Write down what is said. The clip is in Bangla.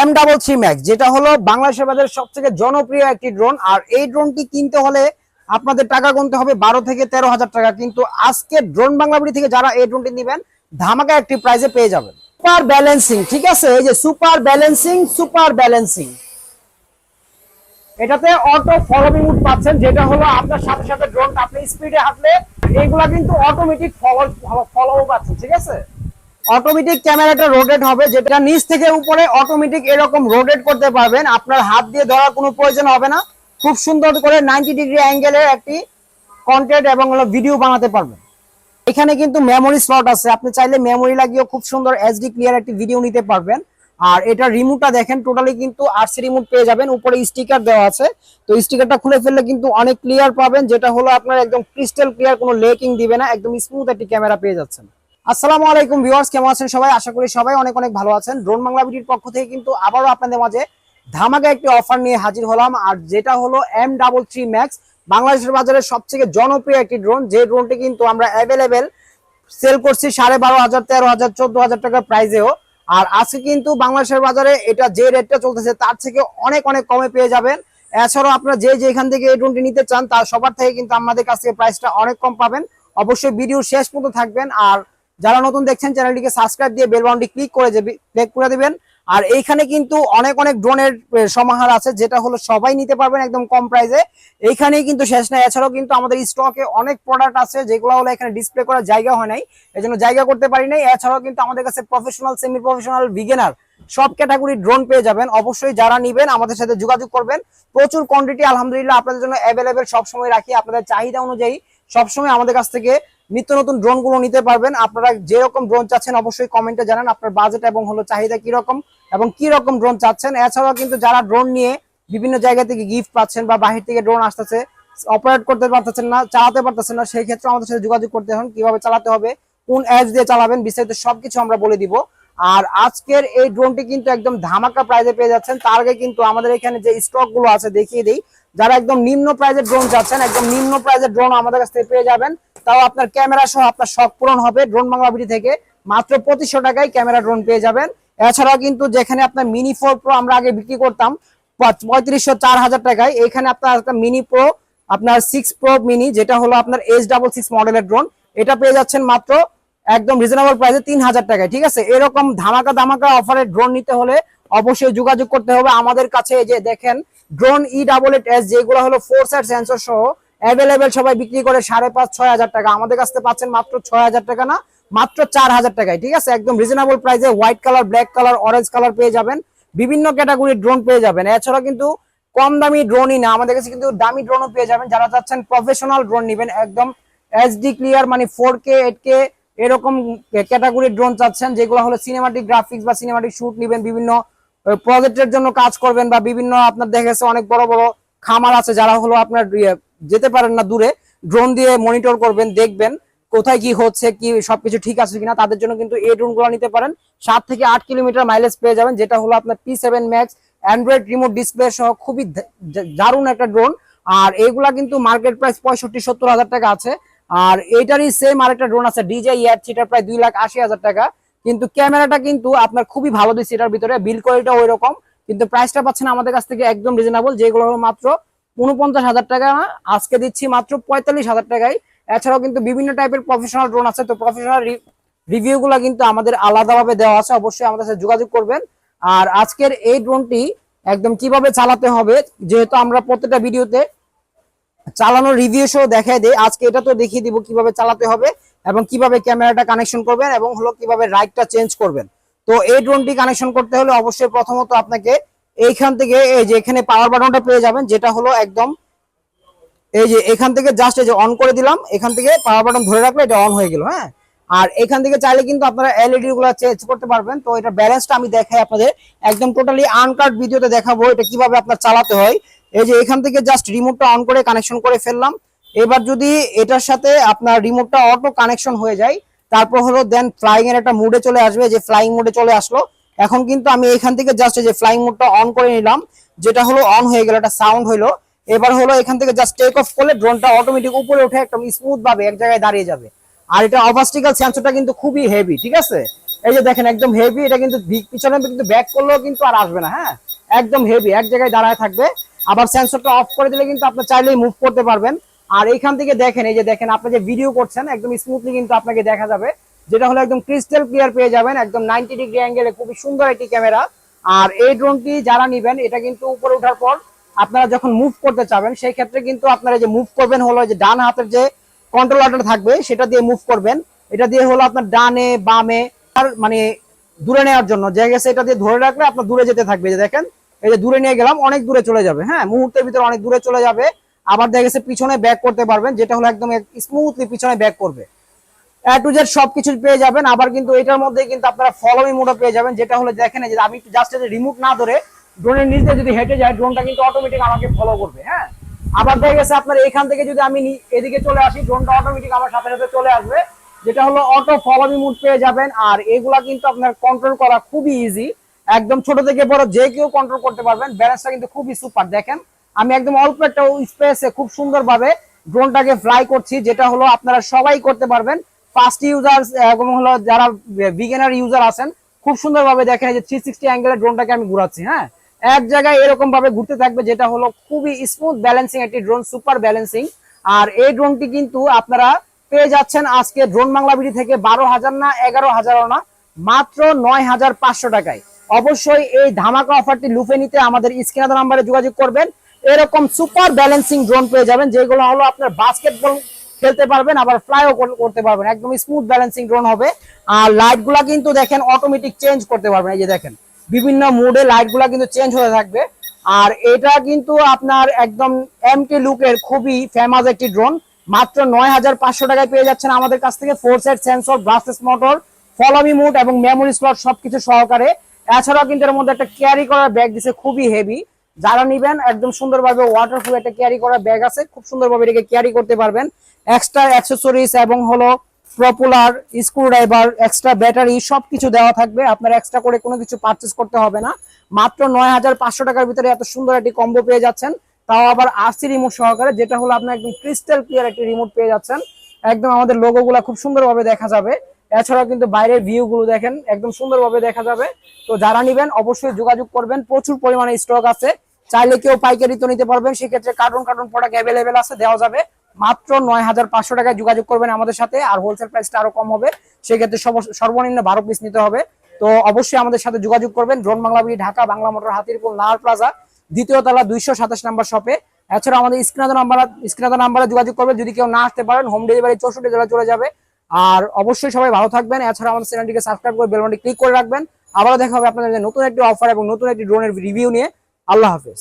এম ডাবল থ্রি ম্যাক্স যেটা হলো বাংলাদেশের বাজারে সব থেকে জনপ্রিয় একটি ড্রোন আর এই ড্রোনটি কিনতে হলে আপনাদের টাকা গুনতে হবে বারো থেকে তেরো হাজার টাকা। কিন্তু আজকে ড্রোন বাংলাবাড়ি থেকে যারা এই ড্রোনটি নেবেন, ধামাকা একটি প্রাইজে পেয়ে যাবেন। সুপার ব্যালেন্সিং ঠিক আছে? এই যে সুপার ব্যালেন্সিং সুপার ব্যালেন্সিং এটাতে অটো ফলোইং মুড পাচ্ছেন, যেটা হলো আপনার সাথে সাথে ড্রোন আপনি স্পিডে হাঁটলে এইগুলা কিন্তু অটোমেটিক ফলো ফলো পাচ্ছেন, ঠিক আছে? অটোমেটিক ক্যামেরাটা রোটেট হবে, যেটা নিচ থেকে উপরে অটোমেটিক এরকম রোটেট করতে পারবেন। আপনার হাত দিয়ে ধরার কোনো প্রয়োজন হবে না। খুব সুন্দর করে নাইনটি ডিগ্রি অ্যাঙ্গেলের একটি কন্টেন্ট এবং ভিডিও বানাতে পারবেন। এখানে কিন্তু মেমোরি স্লট আছে। আপনি চাইলে মেমোরি লাগিয়েও খুব সুন্দর এইচডি ক্লিয়ার একটি ভিডিও নিতে পারবেন। আর এটা রিমোটটা দেখেন টোটালি কিন্তু আরসি রিমোট পেয়ে যাবেন। উপরে স্টিকার দেওয়া আছে। তো স্টিকারটা খুলে ফেললে কিন্তু অনেক ক্লিয়ার পাবেন, যেটা হলো আপনার একদম ক্রিস্টাল ক্লিয়ার কোনো লেকিং দিবে না। একদম স্মুথ একটি ক্যামেরা পেয়ে যাচ্ছেন। আসসালামু আলাইকুম ভিউয়ার্স, কেমন আছেন সবাই? আশা করি সবাই অনেক অনেক ভালো আছেন। ড্রোন বাংলা ভিডিওর পক্ষ থেকে কিন্তু আবারও আপনাদের মাঝে ধামাকা একটি অফার নিয়ে হাজির হলাম, আর যেটা হলো এম ডাবল থ্রি ম্যাক্স বাংলাদেশের বাজারে সবথেকে জনপ্রিয় একটি ড্রোন। যে ড্রোনটি কিন্তু আমরা অ্যাভেলেবেল সেল করছি সাড়ে বারো হাজার, তেরো হাজার, চোদ্দ হাজার টাকার প্রাইজেও আর আজকে কিন্তু বাংলাদেশের বাজারে এটা যে রেটটা চলতেছে, তার থেকে অনেক অনেক কমে পেয়ে যাবেন। এছাড়াও আপনারা যে যেখান থেকে এই ড্রোনটি নিতে চান তার সবার থেকে কিন্তু আমাদের কাছ থেকে প্রাইসটা অনেক কম পাবেন। অবশ্যই ভিডিও শেষ পর্যন্ত থাকবেন, আর যারা নতুন দেখছেন চ্যানেলটিকে সাবস্ক্রাইব দিয়ে বেল বাটনটি ক্লিক করে ক্লিক করে দিবেন। আর এইখানে কিন্তু অনেক অনেক ড্রোনের সমাহার আছে, যেটা হলো সবাই নিতে পারবেন একদম কম প্রাইসে এইখানেই কিন্তু শেষ নাই। এছাড়াও কিন্তু আমাদের স্টকে অনেক প্রোডাক্ট আছে, যেগুলো হলো এখানে ডিসপ্লে করার জায়গা হয় নাই। এই জন্য জায়গা করতে পারি নাই। এছাড়াও কিন্তু আমাদের কাছে প্রফেশনাল সেমি প্রফেশনাল বিগিনার সব ক্যাটাগরি ড্রোন পেয়ে যাবেন। অবশ্যই যারা নিবেন, আমাদের সাথে যোগাযোগ করবেন। প্রচুর কোয়ান্টিটি আলহামদুলিল্লাহ, আপনাদের জন্য অ্যাভেলেবেল সবসময় রাখি। আপনাদের চাহিদা অনুযায়ী সবসময় আমাদের কাছ থেকে নিত্য নতুন ড্রোনগুলো নিতে পারবেন। আপনারা যেরকম ড্রোন চাচ্ছেন অবশ্যই কমেন্টে জানান আপনার বাজেট এবং হলো চাহিদা কীরকম এবং কি রকম ড্রোন চাচ্ছেন। এছাড়াও কিন্তু যারা ড্রোন নিয়ে বিভিন্ন জায়গা থেকে গিফট পাচ্ছেন বা বাহির থেকে ড্রোন আসতেছে অপারেট করতে পারতেছেন না, চালাতে পারতেছেন না, সেই ক্ষেত্রে আমাদের সাথে যোগাযোগ করতে হন, কীভাবে চালাতে হবে, কোন অ্যাপস দিয়ে চালাবেন, বিস্তারিত সবকিছু আমরা বলে দিব। আর আজকের এই ড্রোনটি কিন্তু একদম ধামাকা প্রাইজে পেয়ে যাচ্ছেন। তার আগে কিন্তু আমাদের এখানে যে স্টকগুলো আছে, দেখিয়ে দিই। যারা একদম নিম্ন প্রাইজের ড্রোন চাচ্ছেন একদম নিম্ন প্রাইজের ড্রোন আমাদের কাছ থেকে পেয়ে যাবেন। তাও আপনার ক্যামেরা সহ আপনার শখ পূরণ হবে ড্রোন বাংলা বিডি থেকে। মাত্র পঁচিশশো টাকায় ক্যামেরা ড্রোন পেয়ে যাবেন। এছাড়াও কিন্তু যেখানে আপনার মিনি ফোর প্রো আমরা আগে বিক্রি করতাম, পঁয়ত্রিশশো চার হাজার টাকায় এখানে আপনার একটা মিনি প্রো আপনার সিক্স প্রো মিনি যেটা হলো আপনার এইচ ডাবল সিক্স মডেলের ড্রোন এটা পেয়ে যাচ্ছেন মাত্র একদম রিজনেবল প্রাইসে তিন হাজার টাকায়, ঠিক আছে? এরকম ধামাকা ধামাকা অফারের ড্রোন নিতে হলে অবশ্যই যোগাযোগ করতে হবে। আমাদের কাছে এই যে দেখেন drone E double eight S যেগুলো হলো ফোর সাইড সেন্সর সহ অ্যাভেলেবেল সবাই বিক্রি করে সাড়ে পাঁচ, ছয় হাজার টাকা। আমাদের কাছ থেকে পাচ্ছেন মাত্র ছয় হাজার টাকা না, মাত্র চার হাজার টাকায়, ঠিক আছে? একদম রিজনেবল প্রাইসে white colour black colour orange colour পেয়ে যাবেন। বিভিন্ন ক্যাটাগরির ড্রোন পেয়ে যাবেন। এছাড়া কিন্তু কম দামি ড্রোনই না, আমাদের কাছে কিন্তু দামি ড্রোনও পেয়ে যাবেন। যারা চাচ্ছেন প্রফেশনাল ড্রোন নেবেন, একদম এইচডি ক্লিয়ার মানে ফোর কে এইট কে এরকম ক্যাটাগরির ড্রোন চাচ্ছেন, যেগুলো হলো সিনেমাটিক গ্রাফিক্স বা সিনেমাটিক শুট নেবেন, বিভিন্ন প্রজেক্টের জন্য কাজ করবেন বা বিভিন্ন আপনার দেখেছে অনেক বড় বড় খামার আছে যারা হলো আপনার ইয়ে যেতে পারেন না দূরে ড্রোন দিয়ে মনিটর করবেন, দেখবেন কোথায় কি হচ্ছে, কি সবকিছু ঠিক আছে কিনা, তাদের জন্য কিন্তু এই ড্রোনগুলো নিতে পারেন। সাত থেকে আট কিলোমিটার মাইলেজ পেয়ে যাবেন, যেটা হলো আপনার P seven max android remote display সহ খুবই দারুণ একটা ড্রোন আর এইগুলা কিন্তু মার্কেট প্রাইস পঁয়ষট্টি, সত্তর হাজার টাকা আছে। আর এইটারই সেম আরেকটা ড্রোন আছে ডিজে ইয়ার সেটার প্রায় দুই লাখ আশি হাজার টাকা। কিন্তু ক্যামেরাটা কিন্তু আপনার খুবই ভালো দিচ্ছে এটার ভিতরে বিল কোয়ালিটা ওই রকম কিন্তু প্রাইসটা পাচ্ছেন আমাদের কাছ থেকে একদম রিজনেবল যেগুলো মাত্র উনপঞ্চাশ হাজার টাকা। না আজকে দিচ্ছি মাত্র পঁয়তাল্লিশ হাজার টাকায়। এছাড়াও কিন্তু বিভিন্ন টাইপের প্রফেশনাল ড্রোন আছে, তো প্রফেশনাল রিভিউ গুলা কিন্তু আমাদের আলাদাভাবে দেওয়া আছে, অবশ্যই আমাদের সাথে যোগাযোগ করবেন। আর আজকের এই ড্রোনটি একদম কীভাবে চালাতে হবে, যেহেতু আমরা প্রত্যেকটা ভিডিওতে চালানোর রিভিউ সহ দেখায় দেয় আজকে এটা তো দেখিয়ে দিব কীভাবে চালাতে হবে। এবং কীভাবে ক্যামেরাটা কানেকশন করবেন এবং হলো কীভাবে রাইটটা চেঞ্জ করবেন। তো এই ড্রোনটি কানেকশন করতে হলে অবশ্যই প্রথমত আপনাকে এইখান থেকে এই যে এখানে পাওয়ার বাটনটা পেয়ে যাবেন, যেটা হলো একদম এই যে এখান থেকে জাস্ট এই যে অন করে দিলাম, এখান থেকে পাওয়ার বাটন ধরে রাখলে এটা অন হয়ে গেল হ্যাঁ? আর এখান থেকে চাইলে কিন্তু আপনারা এলইডি গুলো চেঞ্জ করতে পারবেন। তো এটা ব্যালেন্সটা আমি দেখাই আপনাদের। একদম টোটালি আনকাট ভিডিওতে দেখাবো এটা কীভাবে আপনার চালাতে হয়। এই যে এখান থেকে জাস্ট রিমোটটা অন করে কানেকশন করে ফেললাম। এবার যদি এটার সাথে আপনার রিমোটটা অটো কানেকশন হয়ে যায়, তারপর হলো দেন ফ্লাইং এর একটা মুডে চলে আসবে, যে ফ্লাইং মুডে চলে আসলো। এখন কিন্তু আমি এখান থেকে জাস্ট যে ফ্লাইং মুডটা অন করে নিলাম, যেটা হলো অন হয়ে গেল, একটা সাউন্ড হলো। এবার হলো এখান থেকে জাস্ট টেক অফ করলে ড্রোনটা অটোমেটিক উপরে উঠে একদম স্মুথ ভাবে এক জায়গায় দাঁড়িয়ে যাবে। আর এটা অবাস্টিক্যাল সেন্সরটা কিন্তু খুবই হেভি ঠিক আছে? এই যে দেখেন, একদম হেভি এটা কিন্তু পিছনে কিন্তু ব্যাক করলেও কিন্তু আর আসবে না হ্যাঁ? একদম হেভি এক জায়গায় দাঁড়ায় থাকবে। আবার সেন্সরটা অফ করে দিলে কিন্তু আপনি চাইলেই মুভ করতে পারবেন। আর এইখান থেকে দেখেন, এই যে দেখেন, আপনি যে ভিডিও করছেন, একদম স্মুথলি কিন্তু আপনাকে দেখা যাবে। যেটা হলো একদম ক্রিস্টাল ক্লিয়ার পেয়ে যাবেন, একদম নাইনটি ডিগ্রি অ্যাঙ্গেলে খুবই সুন্দর একটি ক্যামেরা আর এই ড্রোনটি যারা নিবেন, এটা কিন্তু উপরে ওঠার পর আপনারা যখন মুভ করতে চাবেন, সেই ক্ষেত্রে কিন্তু আপনারা যে মুভ করবেন হলো যে ডান হাতের যে কন্ট্রোলারটা থাকবে, সেটা দিয়ে মুভ করবেন। এটা দিয়ে হলো আপনার ডানে, বামে, আর মানে দূরে নেওয়ার জন্য। যে গেছে, এটা দিয়ে ধরে রাখলে আপনার দূরে যেতে থাকবে। যে দেখেন, এই যে দূরে নিয়ে গেলাম, অনেক দূরে চলে যাবে। হ্যাঁ মুহূর্তের ভিতরে অনেক দূরে চলে যাবে। আবার দেখা গেছে পিছনে ব্যাক করতে পারবেন, যেটা হলো একদম স্মুথলি পিছনে ব্যাক করবে। সবকিছু পেয়ে যাবেন, আবার কিন্তু এটার মধ্যে কিন্তু আপনারা ফলোমি মোডও পেয়ে যাবেন, যেটা দেখেন যে আমি জাস্ট রিমোট না ধরে ড্রোনের যদি হেঁটে যায় ড্রোনটা কিন্তু অটোমেটিক আমাকে ফলো করবে হ্যাঁ? আবার দেখা গেছে আপনার এখান থেকে যদি আমি এদিকে চলে আসি ড্রোনটা অটোমেটিক আমার সাথে সাথে চলে আসবে, যেটা হলো অটো ফলোমি মোড পেয়ে যাবেন, আর এগুলা কিন্তু আপনার কন্ট্রোল করা খুবই ইজি একদম ছোট থেকে বড় যে কেউ কন্ট্রোল করতে পারবেন ব্যালেন্সটা কিন্তু খুবই সুপার দেখেন আমি একদম অল্প একটা স্পেসে খুব সুন্দরভাবে ড্রোনটাকে ফ্লাই করছি, যেটা হলো আপনারা সবাই করতে পারবেন। ফার্স্ট ইউজার এবং হলো যারা বিগিনার ইউজার আছেন, খুব সুন্দরভাবে দেখেন যে থ্রি সিক্সটি অ্যাঙ্গেলে ড্রোনটাকে আমি ঘুরাচ্ছি হ্যাঁ? এক জায়গায় এরকম ভাবে ঘুরতে থাকবে, যেটা হলো খুবই স্মুথ ব্যালেন্সিং একটি ড্রোন সুপার ব্যালেন্সিং আর এই ড্রোনটি কিন্তু আপনারা পেয়ে যাচ্ছেন আজকে ড্রোন বাংলা বিডি থেকে বারো হাজার না, এগারো হাজারও না, মাত্র নয় হাজার পাঁচশো টাকায়। অবশ্যই এই ধামাকা অফারটি লুফে নিতে আমাদের স্ক্রিনার নাম্বারে যোগাযোগ করবেন। এরকম সুপার ব্যালেন্সিং ড্রোন পেয়ে যাবেন, যেগুলো হলো আপনার বাস্কেটবল খেলতে পারবেন, আবার ফ্লাইও করতে পারবেন। একদম স্মুথ ব্যালেন্সিং ড্রোন হবে। আর লাইটগুলা কিন্তু দেখেন অটোমেটিক চেঞ্জ করতে পারবেন। এই যে দেখেন, বিভিন্ন মুডে লাইটগুলা কিন্তু চেঞ্জ হয়ে থাকবে। আর এটা কিন্তু আপনার একদম এমটি লুকের খুবই ফেমাস একটি ড্রোন মাত্র নয় হাজার পাঁচশো টাকায় পেয়ে যাচ্ছেন আমাদের কাছ থেকে four set sensor brushless motor follow me mode এবং মেমোরি স্লট সবকিছু সহকারে। এছাড়াও কিন্তু এর মধ্যে একটা ক্যারি করার ব্যাগ দিছে, খুবই হেভি যারা নিবেন, একদম সুন্দরভাবে ওয়াটারপ্রুফ একটা ক্যারি করার ব্যাগ আছে, খুব সুন্দরভাবে এটাকে ক্যারি করতে পারবেন। এক্সট্রা অ্যাক্সেসরিজ এবং হলো popular screwdriver extra battery সবকিছু দেওয়া থাকবে। আপনার এক্সট্রা করে কোনো কিছু পারচেস করতে হবে না। মাত্র নয় হাজার পাঁচশো টাকার ভিতরে এত সুন্দর একটি কম্বো পেয়ে যাচ্ছেন। তাও আবার আরসি রিমোট সহকারে, যেটা হলো আপনার একদম ক্রিস্টাল ক্লিয়ার একটি রিমোট পেয়ে যাচ্ছেন। একদম আমাদের লোগো গুলা খুব সুন্দরভাবে দেখা যাবে। এছাড়াও কিন্তু বাইরের ভিউ গুলো দেখেন, একদম সুন্দরভাবে দেখা যাবে। তো যারা নিবেন, অবশ্যই যোগাযোগ করবেন। প্রচুর পরিমাণে স্টক আছে। চাইলে কেউ পাইকারি তো নিতে পারবেন, সেক্ষেত্রে কার্টুন কার্টুন প্রোডাক্ট অ্যাভেলেবেল আছে, দেওয়া যাবে। মাত্র নয় হাজার পাঁচশো টাকায় যোগাযোগ করবেন আমাদের সাথে, আর হোলসেল প্রাইসটা আরও কম হবে। সেক্ষেত্রে সর্বনিম্ন বারো পিস নিতে হবে। তো অবশ্যই আমাদের সাথে যোগাযোগ করবেন। Drone Bangla Dhaka, Bangla Motor Hatirpool Nahar Plaza, দ্বিতীয় তলা দুইশো সাতাশ নাম্বার শপে এছাড়া আমাদের স্ক্রিনার নাম্বার স্ক্রিনার নাম্বারে যোগাযোগ করবেন। যদি কেউ না আসতে পারেন হোম ডেলিভারি চৌষট্টি জেলা চলে যাবে। আর অবশ্যই সবাই ভালো থাকবেন। এছাড়া আমাদের চ্যানেলটিকে সাবস্ক্রাইব করে বেলবনটি ক্লিক করে রাখবেন। আবারও দেখা হবে আপনাদের নতুন একটি অফার এবং নতুন একটি ড্রোনের রিভিউ নিয়ে। আল্লাহ হাফেজ।